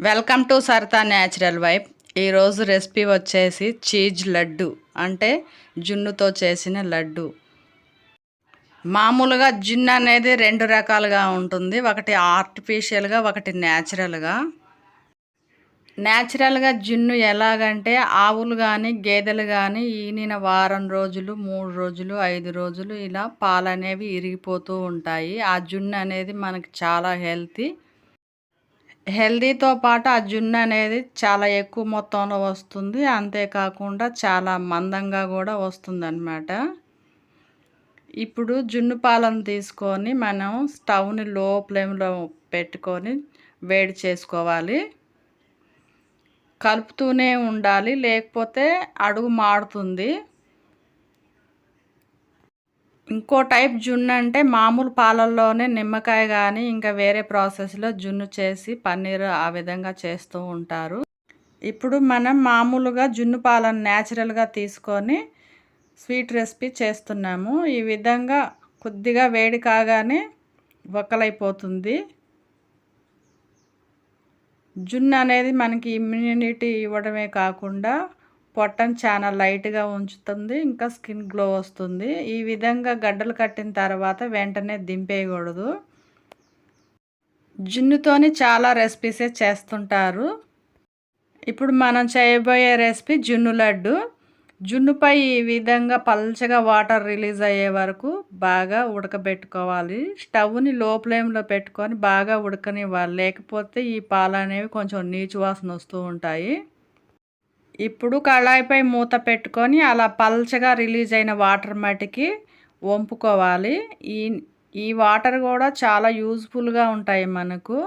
Welcome to Saritha natural vibe ఈరోజు recipe వచ్చేసి cheese laddu అంటే జున్నుతో చేసిన లడ్డు. మామూలుగా జున్ను అనేది రెండు రకాలుగా ఉంటుంది. ఒకటి ఆర్టిఫిషియల్గా ఒకటి న్యాచురల్గా న్యాచురల్గా జున్ను ఎలాగంటే ఆవులు కానీ గేదెలు కానీ ఈనిన వారం రోజులు మూడు రోజులు ఐదు రోజులు ఇలా పాలు అనేవి ఇరిగిపోతూ ఉంటాయి. ఆ జున్ను అనేది మనకి చాలా హెల్తీ. హెల్దీతో పాటు ఆ జున్ను అనేది చాలా ఎక్కువ మొత్తంలో వస్తుంది. అంతేకాకుండా చాలా మందంగా కూడా వస్తుంది అనమాట ఇప్పుడు జున్ను పాలను తీసుకొని మనం స్టవ్ని లో ఫ్లేమ్లో పెట్టుకొని వేడి చేసుకోవాలి. కలుపుతూనే ఉండాలి. లేకపోతే అడుగు మాడుతుంది ఇంకో టైప్ జున్ను అంటే మామూలు పాలల్లోనే నిమ్మకాయ కానీ ఇంకా వేరే ప్రాసెస్లో జున్ను చేసి పన్నీర్ ఆ విధంగా చేస్తూ ఉంటారు. ఇప్పుడు మనం మామూలుగా జున్ను పాలను న్యాచురల్గా తీసుకొని స్వీట్ రెసిపీ చేస్తున్నాము. ఈ విధంగా కొద్దిగా వేడి కాగానే వక్కలైపోతుంది. జున్ను అనేది మనకి ఇమ్యూనిటీ ఇవ్వడమే కాకుండా పొట్టను చాలా లైట్గా ఉంచుతుంది ఇంకా స్కిన్ గ్లో వస్తుంది. ఈ విధంగా గడ్డలు కట్టిన తర్వాత వెంటనే దింపేయకూడదు. జున్నుతోని చాలా రెసిపీసే చేస్తుంటారు. ఇప్పుడు మనం చేయబోయే రెసిపీ జున్ను లడ్డు. జున్నుపై ఈ విధంగా పల్చగా వాటర్ రిలీజ్ అయ్యే వరకు బాగా ఉడకబెట్టుకోవాలి. స్టవ్ని లో ఫ్లేమ్లో పెట్టుకొని బాగా ఉడకనివ్వాలి. లేకపోతే ఈ పాలు అనేవి కొంచెం నీచు వాసన వస్తూ ఉంటాయి. ఇప్పుడు కళాయిపై మూత పెట్టుకొని అలా పల్చగా రిలీజ్ అయిన వాటర్ మట్టికి వంపుకోవాలి. ఈ ఈ వాటర్ కూడా చాలా యూజ్ఫుల్గా ఉంటాయి మనకు.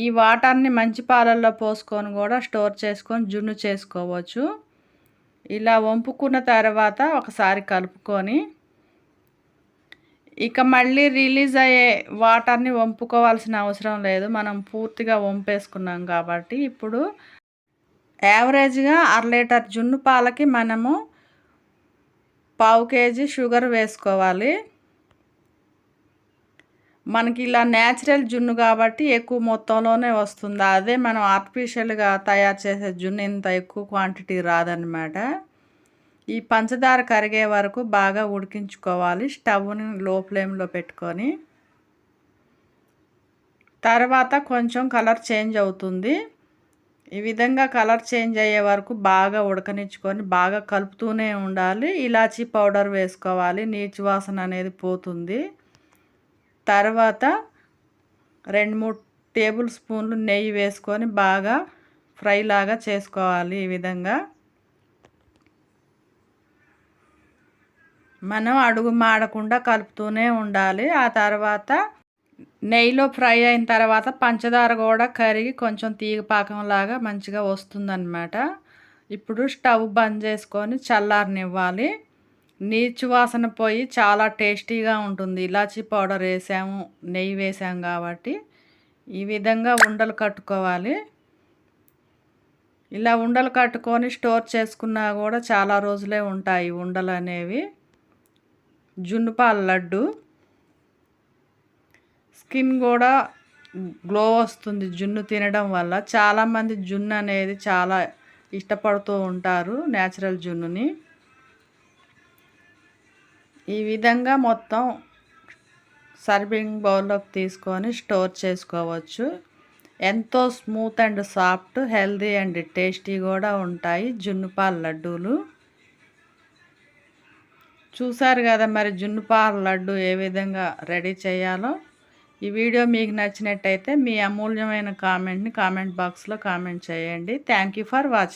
ఈ వాటర్ని మంచి పాలల్లో పోసుకొని కూడా స్టోర్ చేసుకొని జున్ను చేసుకోవచ్చు. ఇలా వంపుకున్న తర్వాత ఒకసారి కలుపుకొని ఇక మళ్ళీ రిలీజ్ అయ్యే వాటర్ని వంపుకోవాల్సిన అవసరం లేదు. మనం పూర్తిగా వంపేసుకున్నాం కాబట్టి ఇప్పుడు యావరేజ్గా అర లీటర్ జున్ను పాలకి మనము పావు కేజీ షుగర్ వేసుకోవాలి. మనకి ఇలా న్యాచురల్ జున్ను కాబట్టి ఎక్కువ మొత్తంలోనే వస్తుంది. అదే మనం ఆర్టిఫిషియల్గా తయారు చేసే జున్ను ఇంత ఎక్కువ క్వాంటిటీ రాదనమాట ఈ పంచదార కరిగే వరకు బాగా ఉడికించుకోవాలి. స్టవ్ని లో ఫ్లేమ్లో పెట్టుకొని. తర్వాత కొంచెం కలర్ చేంజ్ అవుతుంది. ఈ విధంగా కలర్ చేంజ్ అయ్యే వరకు బాగా ఉడకనిచ్చుకొని బాగా కలుపుతూనే ఉండాలి. ఇలాచీ పౌడర్ వేసుకోవాలి. నీచు వాసన అనేది పోతుంది. తర్వాత రెండు మూడు టేబుల్ స్పూన్లు నెయ్యి వేసుకొని బాగా ఫ్రై లాగా చేసుకోవాలి ఈ విధంగా. మనం అడుగు మాడకుండా కలుపుతూనే ఉండాలి. ఆ తర్వాత నెయ్యిలో ఫ్రై అయిన తర్వాత పంచదార కూడా కరిగి కొంచెం తీగ పాకంలాగా మంచిగా వస్తుందన్నమాట. ఇప్పుడు స్టవ్ బంద్ చేసుకొని చల్లారనివ్వాలి. నీచు వాసన పోయి చాలా టేస్టీగా ఉంటుంది. ఇలాచీ పౌడర్ వేసాము నెయ్యి వేసాము కాబట్టి ఈ విధంగా ఉండలు కట్టుకోవాలి. ఇలా ఉండలు కట్టుకొని స్టోర్ చేసుకున్నా కూడా చాలా రోజులే ఉంటాయి ఉండలు అనేవి. జున్నుపాల లడ్డు. స్కిన్ కూడా గ్లో వస్తుంది జున్ను తినడం వల్ల. చాలామంది జున్ను అనేది చాలా ఇష్టపడుతూ ఉంటారు న్యాచురల్ జున్నుని. ఈ విధంగా మొత్తం సర్వింగ్ బౌల్లోకి తీసుకొని స్టోర్ చేసుకోవచ్చు. ఎంతో smooth and soft healthy and tasty కూడా ఉంటాయి జున్నుపాల లడ్డూలు. చూసారు కదా మరి జున్నుపాల లడ్డు ఏ విధంగా రెడీ చేయాలో? ఈ వీడియో మీకు నచ్చినట్టయితే మీ అమూల్యమైన కామెంట్ని కామెంట్ బాక్స్లో కామెంట్ చేయండి. Thank for watching